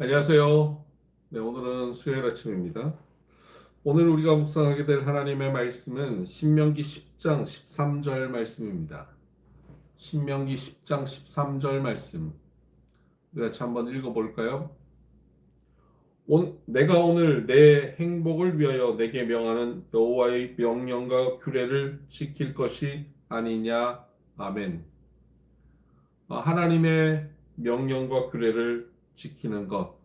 안녕하세요. 네, 오늘은 수요일 아침입니다. 오늘 우리가 묵상하게 될 하나님의 말씀은 신명기 10장 13절 말씀입니다. 신명기 10장 13절 말씀. 우리 같이 한번 읽어 볼까요? 온, 내가 오늘 내 행복을 위하여 내게 명하는 여호와의 명령과 규례를 지킬 것이 아니냐. 아멘. 아, 하나님의 명령과 규례를 지키는 것,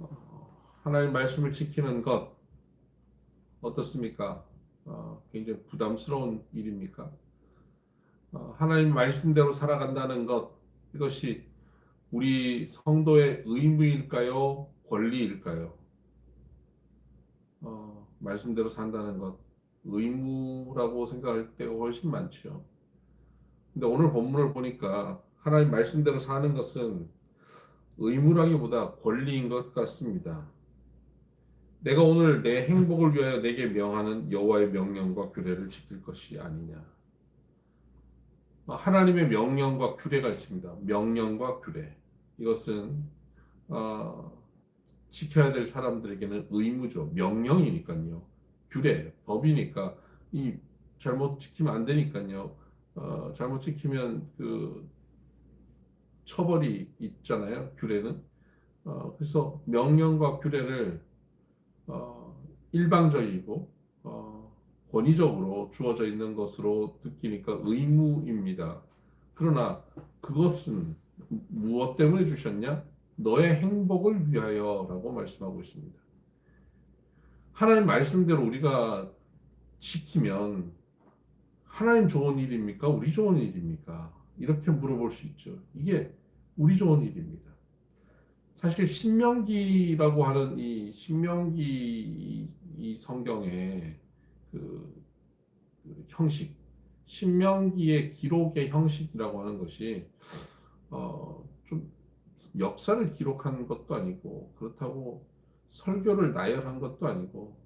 어, 하나님 말씀을 지키는 것 어떻습니까? 어, 굉장히 부담스러운 일입니까? 어, 하나님 말씀대로 살아간다는 것 이것이 우리 성도의 의무일까요? 권리일까요? 어, 말씀대로 산다는 것 의무라고 생각할 때가 훨씬 많죠. 근데 오늘 본문을 보니까 하나님 말씀대로 사는 것은 의무라기보다 권리인 것 같습니다. 내가 오늘 내 행복을 위하여 내게 명하는 여호와의 명령과 규례를 지킬 것이 아니냐. 하나님의 명령과 규례가 있습니다. 명령과 규례. 이것은 어, 지켜야 될 사람들에게는 의무죠. 명령이니까요. 규례, 법이니까 이 잘못 지키면 안 되니까요. 어, 잘못 지키면 그 처벌이 있잖아요. 규례는. 어, 그래서 명령과 규례를 어, 일방적이고 어, 권위적으로 주어져 있는 것으로 느끼니까 의무입니다. 그러나 그것은 무엇 때문에 주셨냐? 너의 행복을 위하여라고 말씀하고 있습니다. 하나님 말씀대로 우리가 지키면 하나님 좋은 일입니까? 우리 좋은 일입니까? 이렇게 물어볼 수 있죠. 이게 우리 좋은 일입니다. 사실 신명기라고 하는 이 신명기 이 성경의 그, 그 형식, 신명기의 기록의 형식이라고 하는 것이 어, 좀 역사를 기록한 것도 아니고 그렇다고 설교를 나열한 것도 아니고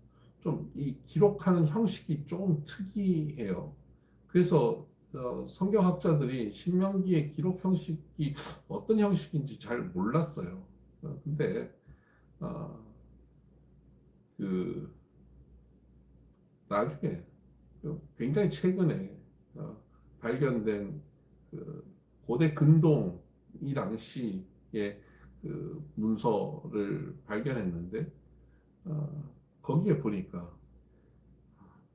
좀 이 기록하는 형식이 조금 특이해요. 그래서 어, 성경학자들이 신명기의 기록 형식이 어떤 형식인지 잘 몰랐어요. 어, 근데 어, 그 나중에 굉장히 최근에 어, 발견된 그 고대 근동 이 당시의 그 문서를 발견했는데 어, 거기에 보니까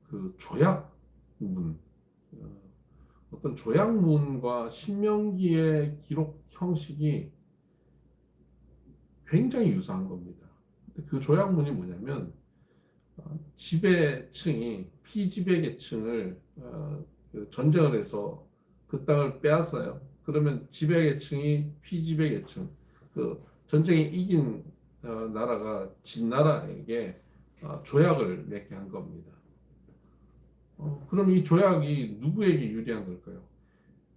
그 조약문 어, 어떤 조약문과 신명기의 기록 형식이 굉장히 유사한 겁니다. 그 조약문이 뭐냐면 어, 지배층이 피지배계층을 어, 그 전쟁을 해서 그 땅을 빼앗아요. 그러면 지배계층이 피지배계층, 그 전쟁에 이긴 어, 나라가 진 나라에게 조약을 맺게 한 겁니다. 어, 그럼 이 조약이 누구에게 유리한 걸까요?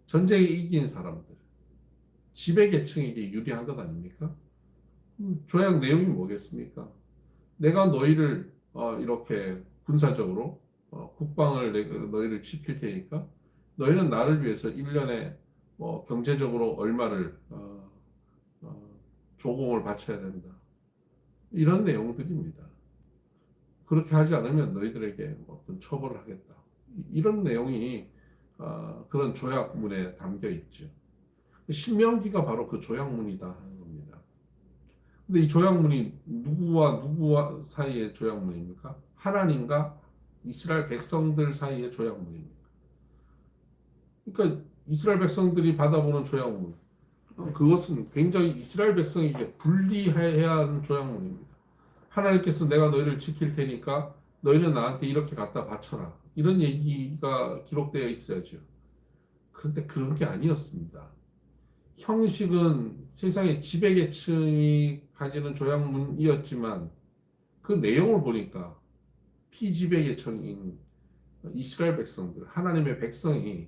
전쟁에 이긴 사람들, 지배계층에게 유리한 것 아닙니까? 음, 조약 내용이 뭐겠습니까? 내가 너희를 어, 이렇게 군사적으로 어, 국방을 내, 너희를 지킬 테니까 너희는 나를 위해서 1년에 뭐 경제적으로 얼마를 어, 어, 조공을 바쳐야 된다. 이런 내용들입니다. 그렇게 하지 않으면 너희들에게 어떤 처벌을 하겠다. 이런 내용이 어, 그런 조약문에 담겨 있죠. 신명기가 바로 그 조약문이다 하는 겁니다. 근데 이 조약문이 누구와 누구와 사이의 조약문입니까? 하나님과 이스라엘 백성들 사이의 조약문입니다. 그러니까 이스라엘 백성들이 받아보는 조약문, 그것은 굉장히 이스라엘 백성에게 불리해야 하는 조약문입니다. 하나님께서 내가 너희를 지킬 테니까 너희는 나한테 이렇게 갖다 바쳐라. 이런 얘기가 기록되어 있어야죠. 그런데 그런 게 아니었습니다. 형식은 세상의 지배계층이 가지는 조약문이었지만 그 내용을 보니까 피지배계층인 이스라엘 백성들, 하나님의 백성이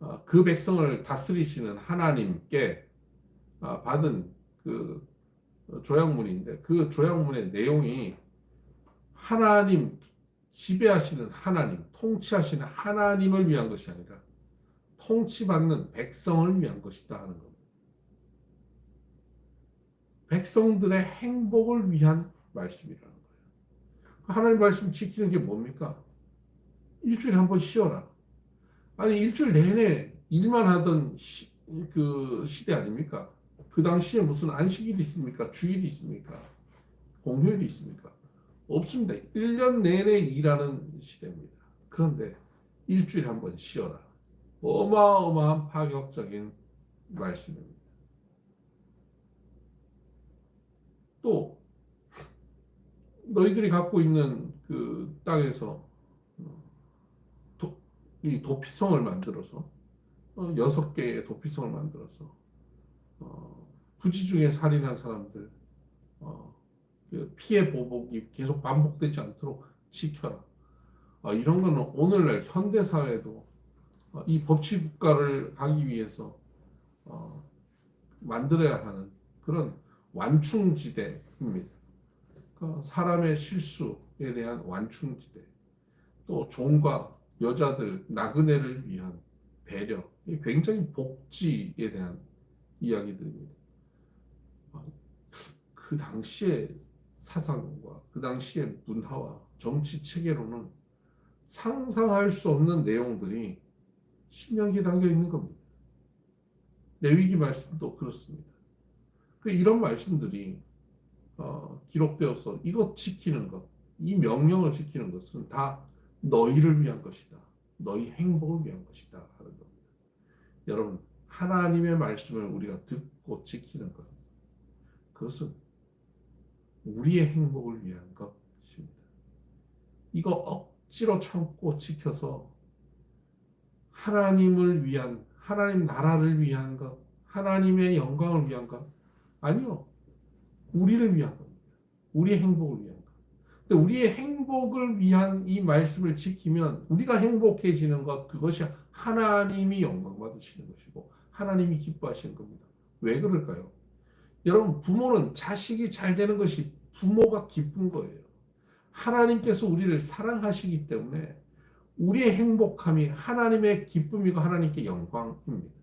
어, 그 백성을 다스리시는 하나님께 어, 받은 그 조약문인데 그 조약문의 내용이 하나님 지배하시는 하나님, 통치하시는 하나님을 위한 것이 아니라 통치받는 백성을 위한 것이다 하는 겁니다. 백성들의 행복을 위한 말씀이라는 거예요. 하나님 말씀 지키는 게 뭡니까? 일주일에 한 번 쉬어라. 아니 일주일 내내 일만 하던 시, 그 시대 아닙니까? 그 당시에 무슨 안식일이 있습니까? 주일이 있습니까? 공휴일이 있습니까? 없습니다. 1년 내내 일하는 시대입니다. 그런데 일주일에 한 번 쉬어라. 어마어마한 파격적인 말씀입니다. 또 너희들이 갖고 있는 그 땅에서 도, 이 도피성을 만들어서 어, 여섯 개의 도피성을 만들어서 어, 부지 중에 살인한 사람들 어, 그 피해 보복이 계속 반복되지 않도록 지켜라. 아, 이런 거는 오늘날 현대 사회도 어, 이 법치 국가를 가기 위해서 어, 만들어야 하는 그런 완충지대입니다. 그 사람의 실수에 대한 완충지대, 또 종과 여자들, 나그네를 위한 배려, 이 굉장히 복지에 대한 이야기들입니다. 아, 그 당시의 사상과 그 당시의 문화와 정치 체계로는 상상할 수 없는 내용들이 신명기에 담겨 있는 겁니다. 레위기 말씀도 그렇습니다. 그 이런 말씀들이 어, 기록되어서 이것 지키는 것, 이 명령을 지키는 것은 다 너희를 위한 것이다. 너희 행복을 위한 것이다 하는 겁니다. 여러분 하나님의 말씀을 우리가 듣고 지키는 것, 그것은 우리의 행복을 위한 것입니다. 이거 억지로 참고 지켜서 하나님을 위한 하나님 나라를 위한 것, 하나님의 영광을 위한 것 아니요. 우리를 위한 겁니다. 우리의 행복을 위한 것. 근데 우리의 행복을 위한 이 말씀을 지키면 우리가 행복해지는 것 그것이 하나님이 영광 받으시는 것이고 하나님이 기뻐하시는 겁니다. 왜 그럴까요? 여러분 부모는 자식이 잘 되는 것이 부모가 기쁜 거예요. 하나님께서 우리를 사랑하시기 때문에 우리의 행복함이 하나님의 기쁨이고 하나님께 영광입니다.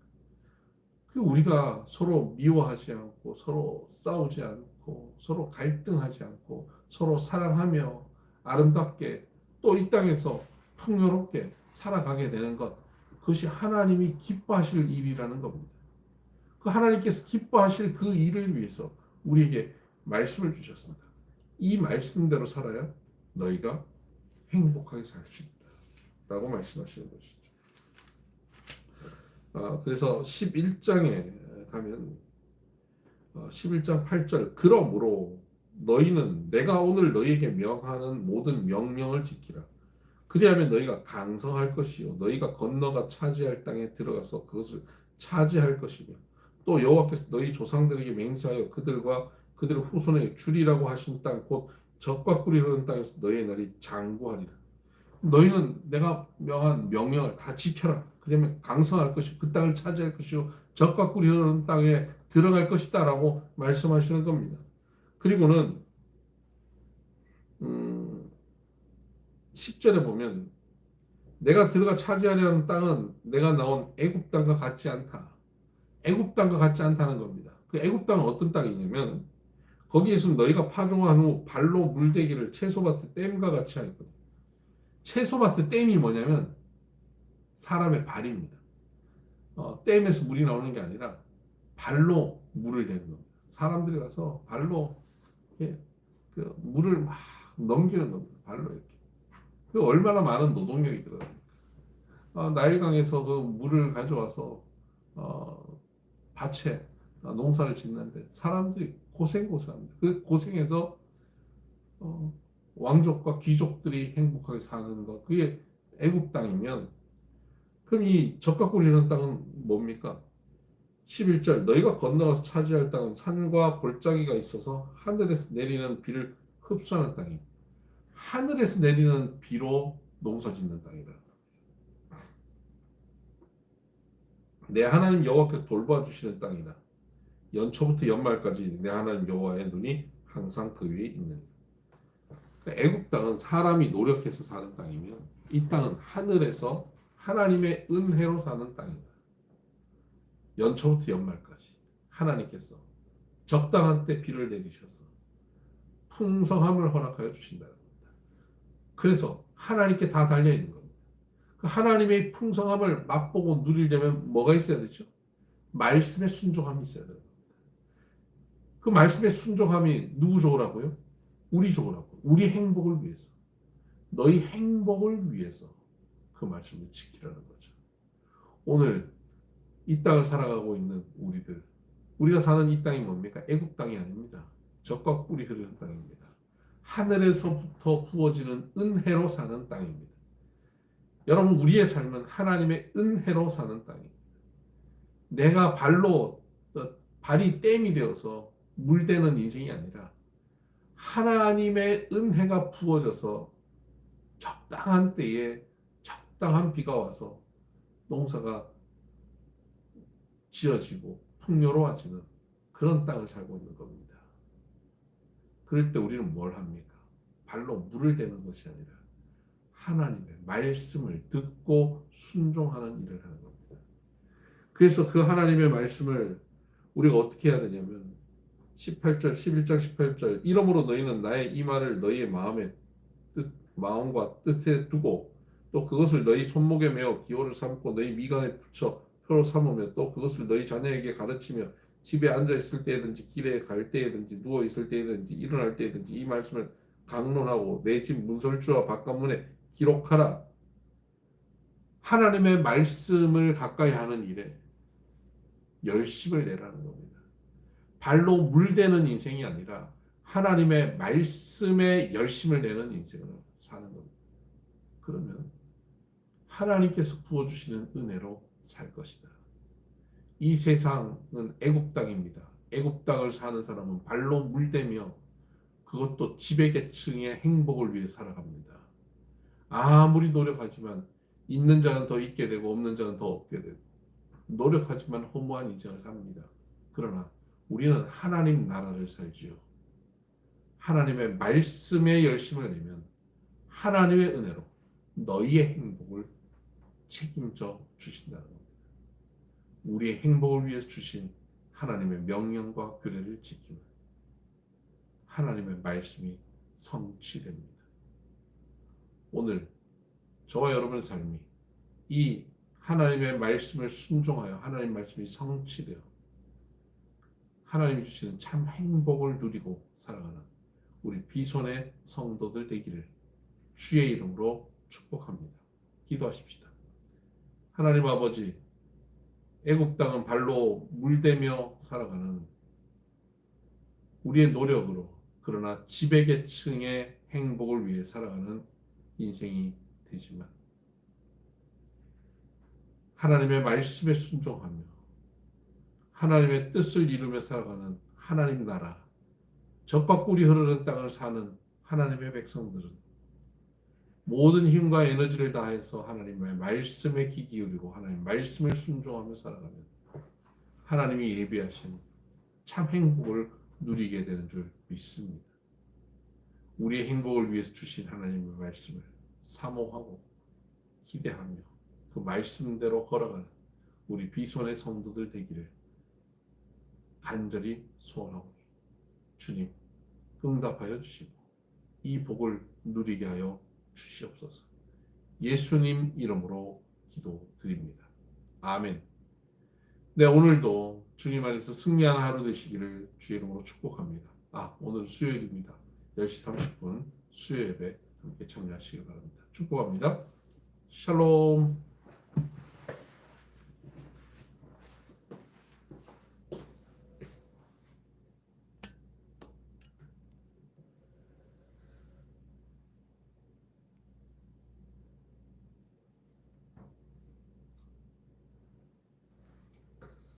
그 우리가 서로 미워하지 않고 서로 싸우지 않고 서로 갈등하지 않고 서로 사랑하며 아름답게 또 이 땅에서 풍요롭게 살아가게 되는 것 그것이 하나님이 기뻐하실 일이라는 겁니다. 그 하나님께서 기뻐하실 그 일을 위해서 우리에게 말씀을 주셨습니다. 이 말씀대로 살아야 너희가 행복하게 살 수 있다. 라고 말씀하시는 것이죠. 아, 그래서 11장에 가면 어, 11장 8절 그러므로 너희는 내가 오늘 너희에게 명하는 모든 명령을 지키라. 그리하면 너희가 강성할 것이요 너희가 건너가 차지할 땅에 들어가서 그것을 차지할 것이며 또 여호와께서 너희 조상들에게 맹세하여 그들과 그들의 후손에게 주리라고 하신 땅 곧 적과 꿀이 흐르는 땅에서 너희의 날이 장구하리라. 너희는 내가 명한 명령을 다 지켜라. 그러면 강성할 것이 그 땅을 차지할 것이요 적과 꿀이 흐르는 땅에 들어갈 것이다라고 말씀하시는 겁니다. 그리고는 음, 10절에 보면 내가 들어가 차지하려는 땅은 내가 나온 애굽 땅과 같지 않다. 애굽 땅과 같지 않다는 겁니다. 그 애굽 땅은 어떤 땅이냐면 거기에서 너희가 파종한 후 발로 물대기를 채소밭의 댐과 같이 하였거든. 채소밭의 댐이 뭐냐면 사람의 발입니다. 어, 댐에서 물이 나오는 게 아니라 발로 물을 대는 겁니다. 사람들이 가서 발로 이렇게 그 물을 막 넘기는 겁니다. 발로. 그 얼마나 많은 노동력이 들어갑니까? 어, 나일강에서 그 물을 가져와서 어, 밭에 농사를 짓는데 사람들이 고생 고생합니다. 그 고생해서 어, 왕족과 귀족들이 행복하게 사는 것 그게 애굽 땅이면 그럼 이 적과 꿀이는 땅은 뭡니까? 11절 너희가 건너가서 차지할 땅은 산과 골짜기가 있어서 하늘에서 내리는 비를 흡수하는 땅이 하늘에서 내리는 비로 농사 짓는 땅이라. 내 하나님 여호와께서 돌봐 주시는 땅이라. 연초부터 연말까지 내 하나님 여호와의 눈이 항상 그 위에 있는. 그러니까 애굽 땅은 사람이 노력해서 사는 땅이면 이 땅은 하늘에서 하나님의 은혜로 사는 땅이다. 연초부터 연말까지 하나님께서 적당한 때 비를 내리셔서 풍성함을 허락하여 겁니다. 그래서 하나님께 다 달려 있는 겁니다. 그 하나님의 풍성함을 맛보고 누리려면 뭐가 있어야 되죠? 말씀의 순종함이 있어야 됩니다. 그 말씀의 순종함이 누구 좋으라고요? 우리 좋으라고. 우리 행복을 위해서. 너희 행복을 위해서 그 말씀을 지키라는 거죠. 오늘 이 땅을 살아가고 있는 우리들, 우리가 사는 이 땅이 뭡니까? 애국 땅이 아닙니다. 적과 꿀이 흐르는 땅입니다. 하늘에서부터 부어지는 은혜로 사는 땅입니다. 여러분, 우리의 삶은 하나님의 은혜로 사는 땅입니다. 내가 발로 어, 발이 댐이 되어서 물대는 인생이 아니라 하나님의 은혜가 부어져서 적당한 때에 적당한 비가 와서 농사가 지어지고 풍요로워지는 그런 땅을 살고 있는 겁니다. 그럴 때 우리는 뭘 합니까? 발로 물을 대는 것이 아니라 하나님의 말씀을 듣고 순종하는 일을 하는 겁니다. 그래서 그 하나님의 말씀을 우리가 어떻게 해야 되냐면 18절, 11절, 18절 이러므로 너희는 나의 이 말을 너희의 마음에 뜻, 마음과 뜻에 두고 또 그것을 너희 손목에 메어 기호를 삼고 너희 미간에 붙여 표로 삼으며 또 그것을 너희 자녀에게 가르치며 집에 앉아 있을 때든지 길에 갈 때든지 누워 있을 때든지 일어날 때든지 이 말씀을 강론하고 내 집 문설주와 바깥문에 기록하라. 하나님의 말씀을 가까이 하는 일에 열심을 내라는 겁니다. 발로 물대는 인생이 아니라 하나님의 말씀에 열심을 내는 인생을 사는 겁니다. 그러면 하나님께서 부어주시는 은혜로 살 것이다. 이 세상은 애국 땅입니다. 애국 땅을 사는 사람은 발로 물대며 그것도 지배계층의 행복을 위해 살아갑니다. 아무리 노력하지만 있는 자는 더 있게 되고 없는 자는 더 없게 되고 노력하지만 허무한 인생을 삽니다. 그러나 우리는 하나님 나라를 살지요. 하나님의 말씀에 열심을 내면 하나님의 은혜로 너희의 행복을 책임져 주신다는 겁니다. 우리의 행복을 위해서 주신 하나님의 명령과 규례를 지키면 하나님의 말씀이 성취됩니다. 오늘 저와 여러분의 삶이 이 하나님의 말씀을 순종하여 하나님 말씀이 성취되어 하나님이 주시는 참 행복을 누리고 살아가는 우리 비손의 성도들 되기를 주의 이름으로 축복합니다. 기도하십시다. 하나님 아버지, 애국 땅은 발로 물대며 살아가는 우리의 노력으로 그러나 지배계층의 행복을 위해 살아가는 인생이 되지만 하나님의 말씀에 순종하며 하나님의 뜻을 이루며 살아가는 하나님 나라 적과 꿀이 흐르는 땅을 사는 하나님의 백성들은 모든 힘과 에너지를 다해서 하나님의 말씀에 귀 기울이고 하나님 말씀을 순종하며 살아가면 하나님이 예비하신 참 행복을 누리게 되는 줄 믿습니다. 우리의 행복을 위해서 주신 하나님의 말씀을 사모하고 기대하며 그 말씀대로 걸어가는 우리 비손의 성도들 되기를 간절히 소원하오니 주님 응답하여 주시고 이 복을 누리게 하여 주시옵소서. 예수님 이름으로 기도드립니다. 아멘. 네, 오늘도 주님 안에서 승리하는 하루 되시기를 주의 이름으로 축복합니다. 아, 오늘 수요일입니다. 10시 30분 수요 예배 함께 참여하시기 바랍니다. 축복합니다. 샬롬.